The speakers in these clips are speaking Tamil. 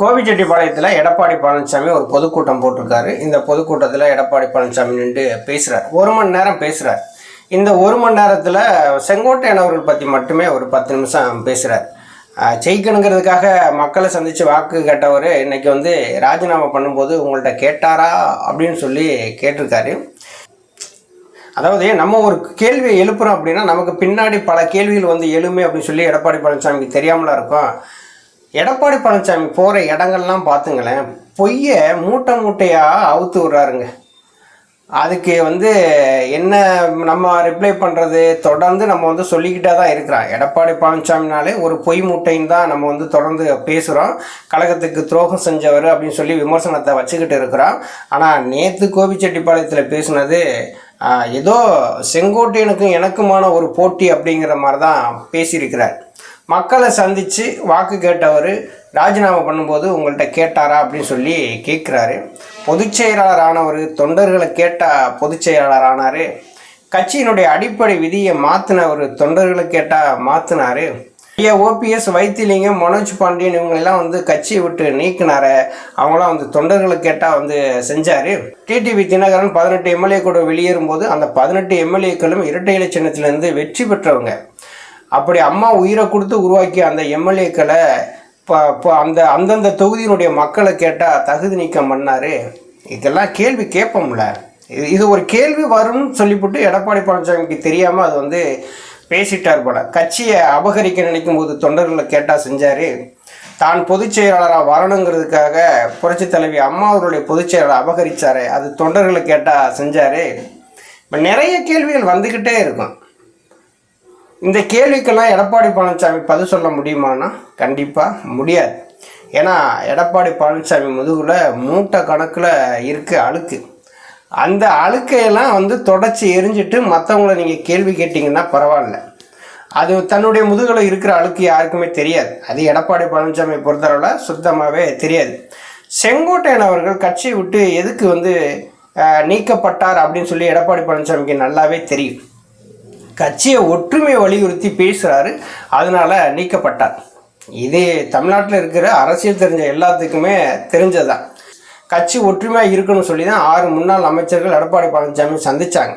கோபிச்செட்டிப்பாளையத்தில் எடப்பாடி பழனிசாமி ஒரு பொதுக்கூட்டம் போட்டிருக்காரு. இந்த பொதுக்கூட்டத்தில் எடப்பாடி பழனிசாமி நின்று பேசுகிறார் ஒரு மணி நேரம் பேசுகிறார் இந்த ஒரு மணி நேரத்தில் செங்கோட்டையன் அவர்கள் பற்றி மட்டுமே ஒரு பத்து நிமிஷம் பேசுகிறார் ஜெயிக்கணுங்கிறதுக்காக மக்களை சந்தித்து வாக்கு கேட்டவர் இன்னைக்கு வந்து ராஜினாமா பண்ணும்போது உங்கள்கிட்ட கேட்டாரா அப்படின்னு சொல்லி கேட்டிருக்காரு. அதாவது நம்ம ஒரு கேள்வியை எழுப்புறோம் அப்படின்னா நமக்கு பின்னாடி பல கேள்விகள் வந்து எழுமே அப்படின்னு சொல்லி எடப்பாடி பழனிசாமிக்கு தெரியாமலா இருக்கும். எடப்பாடி பழனிசாமி போகிற இடங்கள்லாம் பார்த்துங்களேன் பொய்யை மூட்டை மூட்டையாக அவுத்து விட்றாருங்க. அதுக்கு வந்து என்ன நம்ம ரிப்ளை பண்ணுறது தொடர்ந்து நம்ம வந்து சொல்லிக்கிட்டே தான் இருக்கிறோம் எடப்பாடி பழனிசாமினாலே ஒரு பொய் மூட்டைன்னு தான் நம்ம வந்து தொடர்ந்து பேசுகிறோம் கழகத்துக்கு துரோகம் செஞ்சவர் அப்படின்னு சொல்லி விமர்சனத்தை வச்சுக்கிட்டு இருக்கிறோம் ஆனால் நேற்று கோபிச்செட்டிப்பாளையத்தில் பேசுனது ஏதோ செங்கோட்டையனுக்கும் எனக்குமான ஒரு போட்டி அப்படிங்கிற மாதிரி தான் பேசியிருக்கிறார். மக்களை சந்தித்து வாக்கு கேட்டவர் ராஜினாமா பண்ணும்போது உங்கள்கிட்ட கேட்டாரா அப்படின்னு சொல்லி கேட்குறாரு பொதுச் செயலாளர் ஆனவர் தொண்டர்களை கேட்டால் பொதுச் செயலாளர் ஆனார் கட்சியினுடைய அடிப்படை விதியை மாற்றினவர் தொண்டர்களை கேட்டால் மாற்றினார் ஐயா ஓபிஎஸ் வைத்திலிங்கம் மனோஜ் பாண்டியன் இவங்களெல்லாம் வந்து கட்சியை விட்டு நீக்கினார. அவங்களாம் வந்து தொண்டர்களை கேட்டால் வந்து செஞ்சார். டிடிவி தினகரன் பதினெட்டு எம்எல்ஏ கூட வெளியேறும்போது அந்த பதினெட்டு எம்எல்ஏக்களும் இரட்டை இலை சின்னத்திலேருந்து வெற்றி பெற்றவங்க. அப்படி அம்மா உயிரை கொடுத்து உருவாக்கிய அந்த எம்எல்ஏக்களை இப்போ இப்போ அந்த அந்தந்த தொகுதியினுடைய மக்களை கேட்டால் தகுதி நீக்கம் பண்ணார். இதெல்லாம் கேள்வி கேட்போம்ல. இது இது ஒரு கேள்வி வரும்னு சொல்லிவிட்டு எடப்பாடி பழனிசாமிக்கு தெரியாமல் அது வந்து பேசிட்டார் போல. கட்சியை அபகரிக்க நினைக்கும் போது தொண்டர்களை கேட்டால் செஞ்சார். தான் பொதுச் செயலாளராக வரணுங்கிறதுக்காக புரட்சி தலைவி அம்மா அவருடைய பொதுச் செயலாளர் அது தொண்டர்களை கேட்டால் செஞ்சார். இப்போ நிறைய கேள்விகள் வந்துக்கிட்டே இருக்கும். இந்த கேள்விக்கெல்லாம் எடப்பாடி பழனிசாமி பதில் சொல்ல முடியுமானா கண்டிப்பாக முடியாது. ஏன்னா எடப்பாடி பழனிசாமி முதுகில் மூட்டை கணக்கில் இருக்கு அழுக்கு. அந்த அழுக்கையெல்லாம் வந்து தொடச்சி எரிஞ்சிட்டு மற்றவங்கள நீங்கள் கேள்வி கேட்டிங்கன்னா பரவாயில்ல. அது தன்னுடைய முதுகில் இருக்கிற அழுக்கு யாருக்குமே தெரியாது. அது எடப்பாடி பழனிசாமி பொறுத்தளவில் சுத்தமாகவே தெரியாது. செங்கோட்டையன் அவர்கள் கட்சியை விட்டு எதுக்கு வந்து நீக்கப்பட்டார் அப்படின்னு சொல்லி எடப்பாடி பழனிசாமிக்கு நல்லாவே தெரியும். கட்சியை ஒற்றுமையை வலியுறுத்தி பேசுகிறாரு அதனால் நீக்கப்பட்டார். இது தமிழ்நாட்டில் இருக்கிற அரசியல் தெரிஞ்ச எல்லாத்துக்குமே தெரிஞ்சதுதான் கட்சி ஒற்றுமையாக இருக்கணும்னு சொல்லி தான் ஆறு முன்னாள் அமைச்சர்கள் எடப்பாடி பழனிசாமி சந்திச்சாங்க.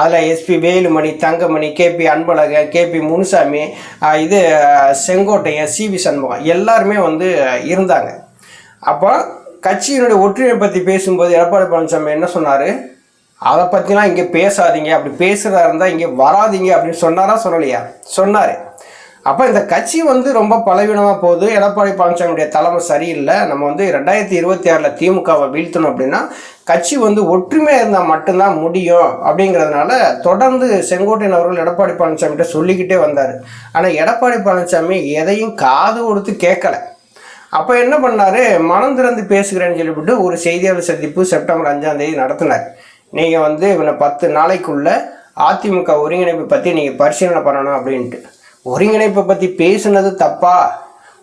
அதில் SP Velumani Thangamani KP Anbalagan KP Munusamy இது செங்கோட்டையன் சிவி சண்முகம் எல்லாருமே வந்து இருந்தாங்க. அப்போ கட்சியினுடைய ஒற்றுமையை பற்றி பேசும்போது எடப்பாடி பழனிசாமி என்ன சொன்னார்? அதை பற்றிலாம் இங்கே பேசாதீங்க. அப்படி பேசுகிறதா இருந்தால் இங்கே வராதீங்க அப்படின்னு சொன்னாரா? சொல்லலையா? சொன்னார். அப்போ இந்த கட்சி வந்து ரொம்ப பலவீனமாக போகுது. எடப்பாடி பழனிசாமியுடைய தலைமை சரியில்லை. நம்ம வந்து ரெண்டாயிரத்தி இருபத்தி ஆறில் திமுகவை வீழ்த்தணும் அப்படின்னா கட்சி வந்து ஒற்றுமையாக இருந்தால் மட்டும்தான் முடியும் அப்படிங்கிறதுனால தொடர்ந்து செங்கோட்டையன் அவர்கள் எடப்பாடி பழனிசாமிகிட்ட சொல்லிக்கிட்டே வந்தார். ஆனால் எடப்பாடி பழனிசாமி எதையும் காது கொடுத்து கேட்கலை. அப்போ என்ன பண்ணார்? மனம் திறந்து பேசுகிறேன்னு சொல்லிவிட்டு ஒரு செய்தியாளர் சந்திப்பு செப்டம்பர் அஞ்சாம் தேதி நடத்தினார். நீங்கள் வந்து இவனை பத்து நாளைக்குள்ள அதிமுக ஒருங்கிணைப்பை பற்றி நீங்கள் பரிசீலனை பண்ணணும் அப்படின்ட்டு. ஒருங்கிணைப்பை பற்றி பேசுனது தப்பா?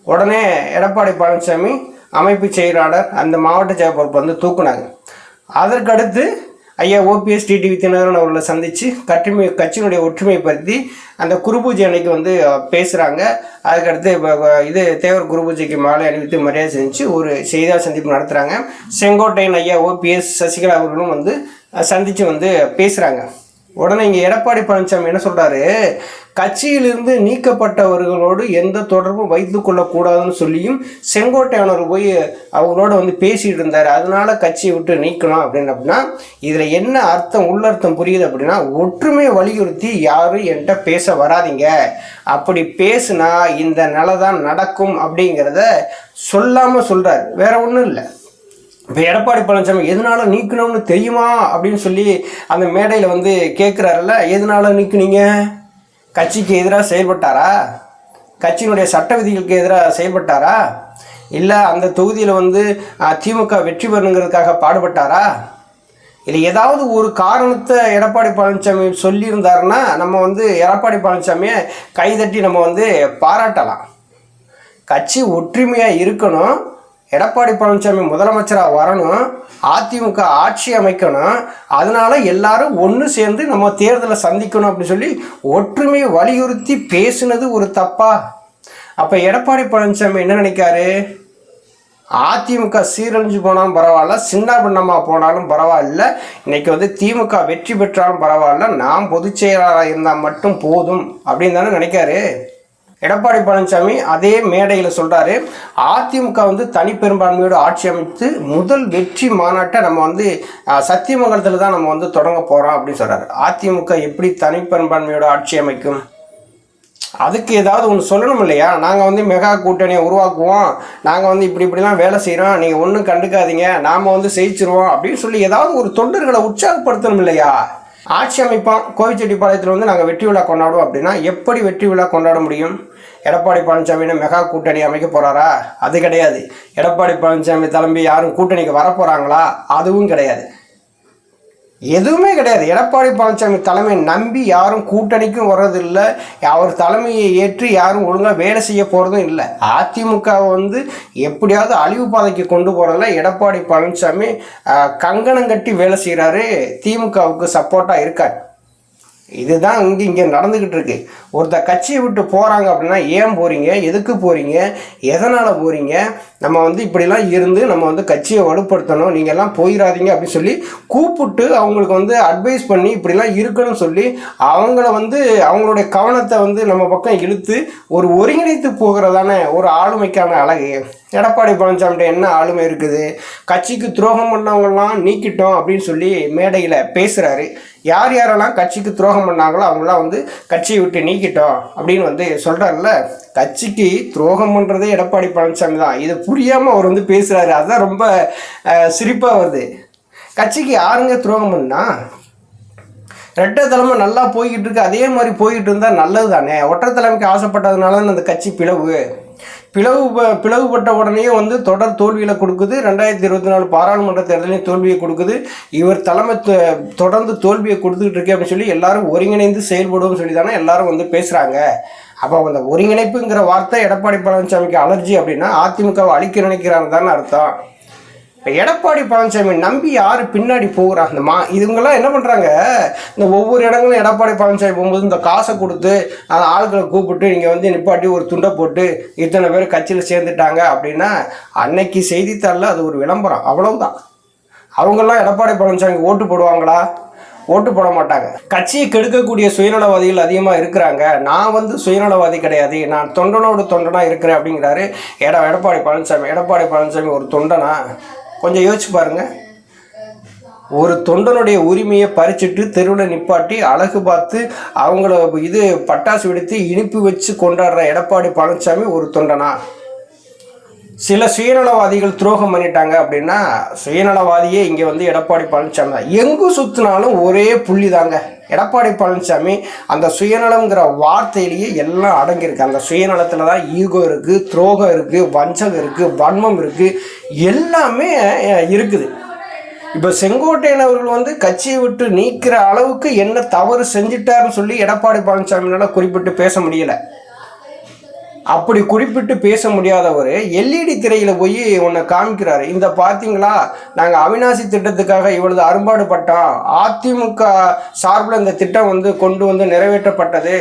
உடனே எடப்பாடி பழனிசாமி அமைப்பு செயலாளர் அந்த மாவட்ட செயல் பொறுப்பு வந்து தூக்குனாங்க அதற்கடுத்து ஐயா ஓபிஎஸ் டிடிவி தினகரன் அவர்களை சந்தித்து கட்டுமை கட்சியினுடைய ஒற்றுமையை பற்றி அந்த குருபூஜை அன்னைக்கு வந்து பேசுகிறாங்க அதுக்கடுத்து இப்போ இது தேவர் குருபூஜைக்கு மாலை அணிவித்து மரியாதை செஞ்சு ஒரு செய்தியாளர் சந்திப்பு நடத்துகிறாங்க செங்கோட்டையன் ஐயா ஓபிஎஸ் சசிகலா அவர்களும் வந்து சந்தித்து வந்து பேசுகிறாங்க உடனே இங்கே எடப்பாடி பழனிசாமி என்ன சொல்கிறாரு கட்சியிலிருந்து நீக்கப்பட்டவர்களோடு எந்த தொடர்பும் வைத்து கொள்ளக்கூடாதுன்னு சொல்லியும் செங்கோட்டையானவர் போய் அவங்களோட வந்து பேசிகிட்டு இருந்தார். அதனால கட்சியை விட்டு நீக்கணும் அப்படின்னு அப்படின்னா இதில் என்ன அர்த்தம் உள்ளர்த்தம் புரியுது அப்படின்னா ஒற்றுமையை வலியுறுத்தி யாரும் என்கிட்ட பேச வராதீங்க. அப்படி பேசுனா இந்த நிலை தான் நடக்கும் அப்படிங்கிறத சொல்லாமல் சொல்கிறார் வேற ஒன்றும் இல்லை. இப்போ எடப்பாடி பழனிசாமி எதனால நீக்கணும்னு தெரியுமா அப்படின்னு சொல்லி அந்த மேடையில் வந்து கேட்குறாருல்ல எதனால நீக்குனீங்க? கட்சிக்கு எதிராக செயல்பட்டாரா? கட்சியினுடைய சட்ட விதிகளுக்கு எதிராக செயல்பட்டாரா? இல்லை அந்த தொகுதியில் வந்து திமுக வெற்றி பெறணுங்கிறதுக்காக பாடுபட்டாரா? இல்லை ஏதாவது ஒரு காரணத்தை எடப்பாடி பழனிசாமி சொல்லியிருந்தாருன்னா நம்ம வந்து எடப்பாடி பழனிசாமியை கைதட்டி நம்ம வந்து பாராட்டலாம். கட்சி ஒற்றுமையாக இருக்கணும். எடப்பாடி பழனிசாமி முதலமைச்சராக வரணும் அதிமுக ஆட்சி அமைக்கணும். அதனால் எல்லாரும் ஒன்று சேர்ந்து நம்ம தேர்தலை சந்திக்கணும் அப்படின்னு சொல்லி ஒற்றுமையை வலியுறுத்தி பேசுனது ஒரு தப்பா? அப்போ எடப்பாடி பழனிசாமி என்ன நினைக்காரு? அதிமுக சீரழிஞ்சு போனாலும் பரவாயில்ல சின்ன பின்னமாக போனாலும் பரவாயில்ல இன்றைக்கி வந்து திமுக வெற்றி பெற்றாலும் பரவாயில்ல நாம் பொதுச் செயலாளராக இருந்தால் மட்டும் போதும் அப்படின்னு தானே நினைக்காரு? எடப்பாடி பழனிசாமி அதே மேடையில் சொல்கிறாரு அதிமுக வந்து தனிப்பெரும்பான்மையோடு ஆட்சி அமைத்து முதல் வெற்றி மாநாட்டை நம்ம வந்து சத்தியமங்கலத்தில் தான் நம்ம வந்து தொடங்க போகிறோம் அப்படின்னு சொல்கிறாரு அதிமுக எப்படி தனிப்பெரும்பான்மையோடு ஆட்சி அமைக்கும்? அதுக்கு ஏதாவது ஒன்று சொல்லணும் இல்லையா? நாங்கள் வந்து மெகா கூட்டணியை உருவாக்குவோம். நாங்கள் வந்து இப்படி இப்படிலாம் வேலை செய்கிறோம் நீங்கள் ஒன்றும் கண்டுக்காதீங்க. நாம் வந்து ஜெயிச்சிருவோம் அப்படின்னு சொல்லி ஏதாவது ஒரு தொண்டர்களை உற்சாகப்படுத்தணும் இல்லையா? ஆட்சி அமைப்போம் கோவிச்செட்டிப்பாளையத்தில் வந்து நாங்கள் வெற்றி விழா கொண்டாடுவோம் அப்படின்னா எப்படி வெற்றி விழா கொண்டாட முடியும்? எடப்பாடி பழனிசாமின்னு மெகா கூட்டணி அமைக்க போகிறாரா அது கிடையாது. எடப்பாடி பழனிசாமி தலைமை யாரும் கூட்டணிக்கு வரப்போகிறாங்களா அதுவும் கிடையாது. எதுவுமே கிடையாது. எடப்பாடி பழனிசாமி தலைமையை நம்பி யாரும் கூட்டணிக்கும் வர்றதில்லை. அவர் தலைமையை ஏற்று யாரும் ஒழுங்காக வேலை செய்ய போகிறதும் இல்லை. அதிமுகவை வந்து எப்படியாவது அழிவு பாதைக்கு கொண்டு போகிறதுல எடப்பாடி பழனிசாமி கங்கணம் கட்டி வேலை செய்கிறாரு திமுகவுக்கு சப்போர்ட்டாக இருக்கார். இதுதான் இங்கே இங்கே நடந்துக்கிட்டு இருக்கு. ஒருத்தர் கட்சியை விட்டு போகிறாங்க அப்படின்னா ஏன் போகிறீங்க எதுக்கு போகிறீங்க எதனால் போகிறீங்க நம்ம வந்து இப்படிலாம் இருந்து நம்ம வந்து கட்சியை வலுப்படுத்தணும் நீங்கள் எல்லாம் போயிடாதீங்க அப்படின்னு சொல்லி கூப்பிட்டு அவங்களுக்கு வந்து அட்வைஸ் பண்ணி இப்படிலாம் இருக்கணும்னு சொல்லி அவங்கள வந்து அவங்களுடைய கவனத்தை வந்து நம்ம பக்கம் இழுத்து ஒரு ஒருங்கிணைத்து போகிறதான ஒரு ஆளுமைக்கான அழகு. எடப்பாடி பழனிசாமிகிட்ட என்ன ஆளுமை இருக்குது? கட்சிக்கு துரோகம் பண்ணவங்கலாம் நீக்கிட்டோம் அப்படின்னு சொல்லி மேடையில் பேசுகிறாரு யார் யாரெல்லாம் கட்சிக்கு துரோகம் பண்ணாங்களோ அவங்களாம் வந்து கட்சியை விட்டு நீக்கிட்டோம் அப்படின்னு வந்து சொல்கிறாருல்ல கட்சிக்கு துரோகம் பண்ணுறதே எடப்பாடி பழனிசாமி தான். இது புரியாமல் அவர் வந்து பேசுகிறாரு அதுதான் ரொம்ப சிரிப்பாக வருது. கட்சிக்கு யாருங்க துரோகம் பண்ணா? ரெட்டை தலைமை நல்லா போய்கிட்டு இருக்கு அதே மாதிரி போய்கிட்டு இருந்தால் நல்லது தானே ஒற்றை தலைமைக்கு ஆசைப்பட்டதுனால தான் அந்த கட்சி பிளவு. பிளவு ப- பிளவுபட்ட உடனே வந்து தொடர் தோல்வியில் கொடுக்குது. ரெண்டாயிரத்தி இருபத்தி நாலு பாராளுமன்ற தேர்தலையும் தோல்வியை கொடுக்குது. இவர் தலைமை தொடர்ந்து தோல்வியை கொடுத்துக்கிட்டு இருக்கே அப்படின்னு சொல்லி எல்லாரும் ஒருங்கிணைந்து செயல்படுவோம்னு சொல்லி தானே எல்லாரும் வந்து பேசுகிறாங்க அப்போ அந்த ஒருங்கிணைப்புங்கிற வார்த்தை எடப்பாடி பழனிசாமிக்கு அலர்ஜி அப்படின்னா அதிமுகவை அழிக்க நினைக்கிறாங்க தானே அர்த்தம். இப்போ எடப்பாடி பழனிசாமி நம்பி யார் பின்னாடி போகிறா? இந்த மா இதுங்கெல்லாம் என்ன பண்ணுறாங்க இந்த ஒவ்வொரு இடங்களும் எடப்பாடி பழனிசாமி போகும்போது இந்த காசை கொடுத்து அந்த ஆட்களை கூப்பிட்டு நீங்கள் வந்து நிப்பாட்டி ஒரு துண்டை போட்டு இத்தனை பேர் கட்சியில் சேர்ந்துட்டாங்க அப்படின்னா அன்னைக்கு செய்தித்தாளில் அது ஒரு விளம்பரம். அவ்வளவுதான். அவங்கெல்லாம் எடப்பாடி பழனிசாமி ஓட்டு போடுவாங்களா? ஓட்டு போட மாட்டாங்க. கட்சியை கெடுக்கக்கூடிய சுயநலவாதிகள் அதிகமாக இருக்கிறாங்க. நான் வந்து சுயநலவாதி கிடையாது. நான் தொண்டனோடு தொண்டனா இருக்கிறேன் அப்படிங்கிறாரு எட எடப்பாடி பழனிசாமி. எடப்பாடி பழனிசாமி ஒரு தொண்டனா? கொஞ்சம் யோசிச்சு பாருங்க. ஒரு தொண்டனுடைய உரிமையை பறிச்சுட்டு தெருவில் நிப்பாட்டி அழகு பார்த்து அவங்கள இது பட்டாசு வெடித்து இனிப்பு வச்சு கொண்டாடுற எடப்பாடி பழனிசாமி ஒரு தொண்டனா? சில சுயநலவாதிகள் துரோகம் பண்ணிட்டாங்க அப்படின்னா சுயநலவாதியே இங்கே வந்து எடப்பாடி பழனிசாமி தான். எங்கு சுற்றினாலும் ஒரே புள்ளி தாங்க. எடப்பாடி பழனிசாமி அந்த சுயநலம்ங்கிற வார்த்தையிலேயே எல்லாம் அடங்கியிருக்கு. அந்த சுயநலத்தில் தான் ஈகோ இருக்குது துரோகம் இருக்குது வஞ்சகம் இருக்குது வன்மம் இருக்குது எல்லாமே இருக்குது. இப்போ செங்கோட்டையன் அவர்கள் வந்து கட்சியை விட்டு நீக்கிற அளவுக்கு என்ன தவறு செஞ்சிட்டாருன்னு சொல்லி எடப்பாடி பழனிசாமினால குறிப்பிட்டு பேச முடியலை. அப்படி குறிப்பிட்டு பேச முடியாதவர் எல்இடி திரையில் போய் உன்னை காமிக்கிறாரு. இந்த பார்த்தீங்களா நாங்கள் அவினாசி திட்டத்துக்காக இவ்வளவு அரும்பாடுபட்டோம் அதிமுக சார்பில் இந்த திட்டம் வந்து கொண்டு வந்து நிறைவேற்றப்பட்டது.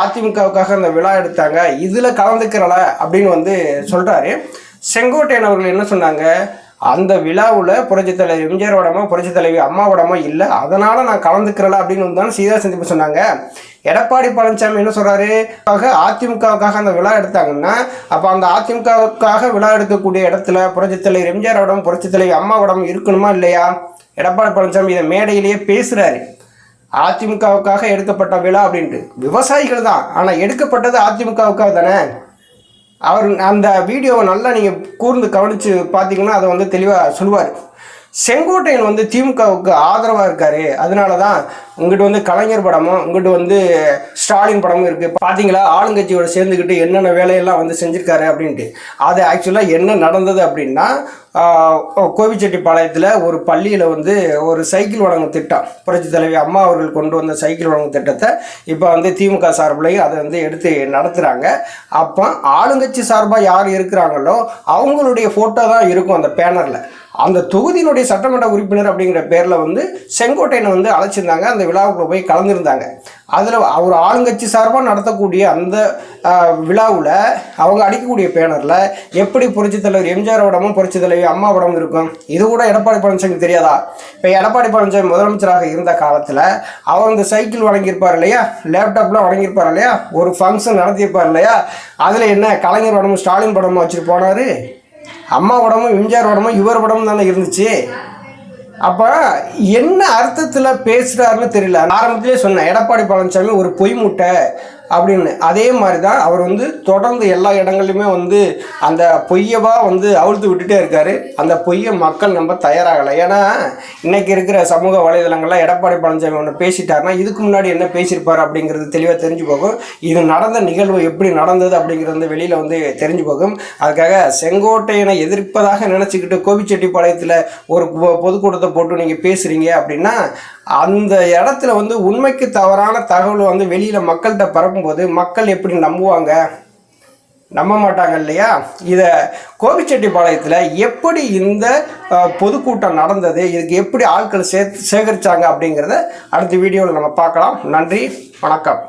அதிமுகவுக்காக அந்த விழா எடுத்தாங்க. இதில் கலந்துக்கிறல அப்படின்னு வந்து சொல்கிறாரு செங்கோட்டையன் அவர்கள் என்ன சொன்னாங்க? அந்த விழாவில் புரட்சித் தலைவி எம்ஜிஆர் வடமோ புரட்சித் தலைவி அம்மாவோடமோ இல்லை. அதனால் நான் கலந்துக்கிறல அப்படின்னு வந்து சீதா சந்திப்பு சொன்னாங்க. எடப்பாடி பழனிசாமி என்ன சொல்கிறாரு அதிமுகவுக்காக அந்த விழா எடுத்தாங்கன்னா அப்போ அந்த அதிமுகவுக்காக விழா எடுக்கக்கூடிய இடத்துல புரட்சித் தலைவர் எம்ஜிஆர் வடம் புரட்சித் தலைவி அம்மாவோடம் இருக்கணுமா இல்லையா? எடப்பாடி பழனிசாமி இதை மேடையிலேயே பேசுகிறாரு அதிமுகவுக்காக எடுக்கப்பட்ட விழா அப்படின்ட்டு. விவசாயிகள் தான். ஆனால் எடுக்கப்பட்டது அதிமுகவுக்காக தானே? அவர் அந்த வீடியோவை நல்லா நீங்கள் கூர்ந்து கவனித்து பார்த்தீங்கன்னா அதை வந்து தெளிவாக சொல்லுவார். செங்கோட்டையன் வந்து திமுகவுக்கு ஆதரவாக இருக்காரு. அதனால தான் உங்கள்கிட்ட வந்து கலைஞர் படமும் உங்கள்கிட்ட வந்து ஸ்டாலின் படமும் இருக்குது பார்த்தீங்களா ஆளுங்கட்சியோட சேர்ந்துக்கிட்டு என்னென்ன வேலையெல்லாம் வந்து செஞ்சுருக்காரு அப்படின்ட்டு. அது ஆக்சுவலாக என்ன நடந்தது அப்படின்னா கோவிச்செட்டிப்பாளையத்தில் ஒரு பள்ளியில் வந்து ஒரு சைக்கிள் வழங்கும் திட்டம். புரட்சி தலைவி அம்மா அவர்கள் கொண்டு வந்த சைக்கிள் வழங்கும் திட்டத்தை இப்போ வந்து திமுக சார்பிலையும் அதை வந்து எடுத்து நடத்துகிறாங்க அப்போ ஆளுங்கட்சி சார்பாக யார் இருக்கிறாங்களோ அவங்களுடைய ஃபோட்டோ தான் இருக்கும் அந்த பேனரில். அந்த தொகுதியினுடைய சட்டமன்ற உறுப்பினர் அப்படிங்கிற பேரில் வந்து செங்கோட்டையனை வந்து அழைச்சிருந்தாங்க. அந்த விழாவுக்குள்ள போய் கலந்துருந்தாங்க. அதில் அவர் ஆளுங்கட்சி சார்பாக நடத்தக்கூடிய அந்த விழாவில் அவங்க அடிக்கக்கூடிய பேனரில் எப்படி புரட்சி தலைவர் எம்ஜிஆர் உடம்பும் புரட்சி தலைவி அம்மா உடம்பு இருக்கும்? இது கூட எடப்பாடி பழனிசாமி தெரியாதா? இப்போ எடப்பாடி பழனிசாமி முதலமைச்சராக இருந்த காலத்தில் அவர் இந்த சைக்கிள் வழங்கியிருப்பார் இல்லையா? லேப்டாப்லாம் வழங்கியிருப்பார் இல்லையா? ஒரு ஃபங்க்ஷன் நடத்தியிருப்பார் இல்லையா? அதில் என்ன கலைஞர் படமும் ஸ்டாலின் படமும் வச்சுட்டு போனார்? அம்மா உடம்பும் எம்ஜிஆர் உடம்பும் இவர் உடம்பும் தானே இருந்துச்சு. அப்போ என்ன அர்த்தத்தில் பேசுகிறாருன்னு தெரியல. நான் ஆரம்பத்திலே சொன்னேன் எடப்பாடி பழனிசாமி ஒரு பொய் மூட்டை அப்படின்னு. அதே மாதிரி தான் அவர் வந்து தொடர்ந்து எல்லா இடங்கள்லையுமே வந்து அந்த பொய்யவா வந்து அவிழ்த்து விட்டுட்டே இருக்கார். அந்த பொய்யை மக்கள் நம்ம தயாராகலை. ஏன்னா இன்றைக்கி இருக்கிற சமூக வலைதளங்கள்லாம் எடப்பாடி பழனிசாமி ஒன்று பேசிட்டாருன்னா இதுக்கு முன்னாடி என்ன பேசியிருப்பார் அப்படிங்கிறது தெளிவாக தெரிஞ்சு போகும். இது நடந்த நிகழ்வு எப்படி நடந்தது அப்படிங்கிறது வந்து வெளியில் வந்து தெரிஞ்சு போகும். அதுக்காக செங்கோட்டையனை எதிர்ப்பதாக நினச்சிக்கிட்டு கோபிச்செட்டிப்பாளையத்தில் ஒரு பொ- பொதுக்கூட்டத்தை போட்டு நீங்கள் பேசுகிறீங்க அப்படின்னா அந்த இடத்துல வந்து உண்மைக்கு தவறான தகவல் வந்து வெளியில் மக்கள்கிட்ட பரப்பும் பார்க்கும்போது மக்கள் எப்படி நம்புவாங்க? நம்ப மாட்டாங்க இல்லையா? இதை கோபிச்செட்டிப்பாளையத்தில் எப்படி இந்த பொதுக்கூட்டம் நடந்தது? இதுக்கு எப்படி ஆட்கள் சே சேகரித்தாங்க அப்படிங்கிறத அடுத்த வீடியோவில் நம்ம பார்க்கலாம். நன்றி வணக்கம்.